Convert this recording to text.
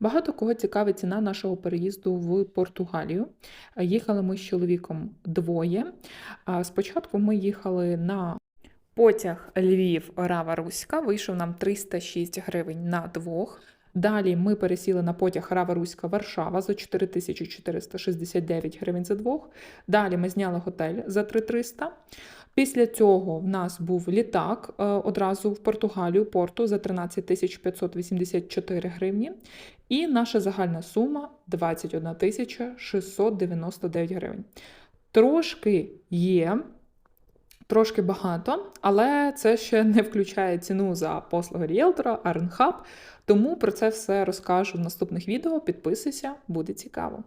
Багато кого цікавить ціна нашого переїзду в Португалію. Їхали ми з чоловіком двоє. Спочатку ми їхали на потяг Львів Рава Руська. Вийшов нам 306 гривень на двох. Далі ми пересіли на потяг Рава Руська Варшава за 4469 гривень за двох. Далі ми зняли готель за 3300. Після цього в нас був літак е, одразу в Португалію, порту за 13 584 гривні. І наша загальна сума 21 699 гривень. Трошки є, трошки багато, але це ще не включає ціну за послуги ріелтора, Арнхаб. Тому про це все розкажу в наступних відео. Підписуйся, буде цікаво.